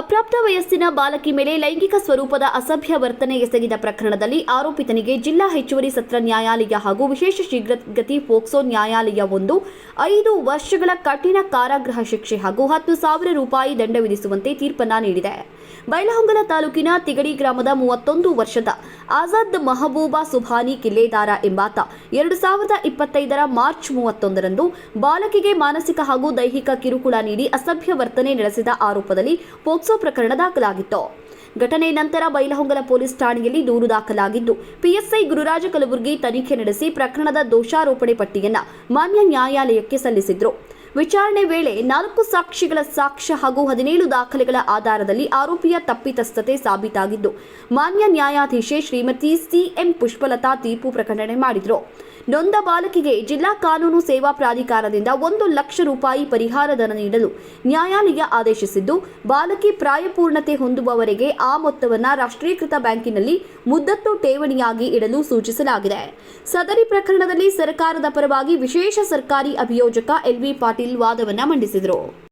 ಅಪ್ರಾಪ್ತ ವಯಸ್ಸಿನ ಬಾಲಕಿ ಮೇಲೆ ಲೈಂಗಿಕ ಸ್ವರೂಪದ ಅಸಭ್ಯ ವರ್ತನೆ ಎಸಗಿದ ಪ್ರಕರಣದಲ್ಲಿ ಆರೋಪಿತನಿಗೆ ಜಿಲ್ಲಾ ಹೆಚ್ಚುವರಿ ಸತ್ರ ನ್ಯಾಯಾಲಯ ಹಾಗೂ ವಿಶೇಷ ಶೀಘ್ರಗತಿ ಪೋಕ್ಸೋ ನ್ಯಾಯಾಲಯ ಒಂದು ಐದು ವರ್ಷಗಳ ಕಠಿಣ ಕಾರಾಗೃಹ ಶಿಕ್ಷೆ ಹಾಗೂ ಹತ್ತು ಸಾವಿರ ರೂಪಾಯಿ ದಂಡ ವಿಧಿಸುವಂತೆ ತೀರ್ಪನ್ನ ನೀಡಿದೆ. ಬೈಲಹೊಂಗಲ ತಾಲೂಕಿನ ತಿಗಡಿ ಗ್ರಾಮದ ಮೂವತ್ತೊಂದು ವರ್ಷದ ಆಜಾದ್ ಮಹಬೂಬಾ ಸುಭಾನಿ ಕಿಲ್ಲೇದಾರ ಎಂಬಾತ ಎರಡು ಸಾವಿರದ ಇಪ್ಪತ್ತೈದರ ಮಾರ್ಚ್ ಮೂವತ್ತೊಂದರಂದು ಬಾಲಕಿಗೆ ಮಾನಸಿಕ ಹಾಗೂ ದೈಹಿಕ ಕಿರುಕುಳ ನೀಡಿ ಅಸಭ್ಯ ವರ್ತನೆ ನಡೆಸಿದ ಆರೋಪದಲ್ಲಿ ಪೋಕ್ಸೋ ಪ್ರಕರಣ ದಾಖಲಾಗಿತ್ತು. ಘಟನೆ ನಂತರ ಬೈಲಹೊಂಗಲ ಪೊಲೀಸ್ ಠಾಣೆಯಲ್ಲಿ ದೂರು ದಾಖಲಾಗಿದ್ದು, ಪಿಎಸ್ಐ ಗುರುರಾಜ ಕಲಬುರ್ಗಿ ತನಿಖೆ ನಡೆಸಿ ಪ್ರಕರಣದ ದೋಷಾರೋಪಣೆ ಪಟ್ಟಿಯನ್ನು ಮಾನ್ಯ ನ್ಯಾಯಾಲಯಕ್ಕೆ ಸಲ್ಲಿಸಿದ್ರು. ವಿಚಾರಣೆ ವೇಳೆ ನಾಲ್ಕು ಸಾಕ್ಷಿಗಳ ಸಾಕ್ಷ್ಯ ಹಾಗೂ ಹದಿನೇಳು ದಾಖಲೆಗಳ ಆಧಾರದಲ್ಲಿ ಆರೋಪಿಯ ತಪ್ಪಿತಸ್ಥತೆ ಸಾಬೀತಾಗಿದ್ದು, ಮಾನ್ಯ ನ್ಯಾಯಾಧೀಶೆ ಶ್ರೀಮತಿ ಸಿಎಂ ಪುಷ್ಪಲತಾ ತೀರ್ಪು ಪ್ರಕಟಣೆ ಮಾಡಿದರು. ನೊಂದ ಬಾಲಕಿಗೆ ಜಿಲ್ಲಾ ಕಾನೂನು ಸೇವಾ ಪ್ರಾಧಿಕಾರದಿಂದ ಒಂದು ಲಕ್ಷ ರೂಪಾಯಿ ಪರಿಹಾರ ಧನ ನೀಡಲು ನ್ಯಾಯಾಲಯ ಆದೇಶಿಸಿದ್ದು, ಬಾಲಕಿ ಪ್ರಾಯಪೂರ್ಣತೆ ಹೊಂದುವವರೆಗೆ ಆ ಮೊತ್ತವನ್ನು ರಾಷ್ಟ್ರೀಕೃತ ಬ್ಯಾಂಕಿನಲ್ಲಿ ಮುದ್ದತ್ತು ಠೇವಣಿಯಾಗಿ ಇಡಲು ಸೂಚಿಸಲಾಗಿದೆ. ಸದರಿ ಪ್ರಕರಣದಲ್ಲಿ ಸರ್ಕಾರದ ಪರವಾಗಿ ವಿಶೇಷ ಸರ್ಕಾರಿ ಅಭಿಯೋಜಕ ಎಲ್ವಿ ಪಾಟೀಲ್ ವಾದವನ್ನ ಮಂಡಿಸಿದರು.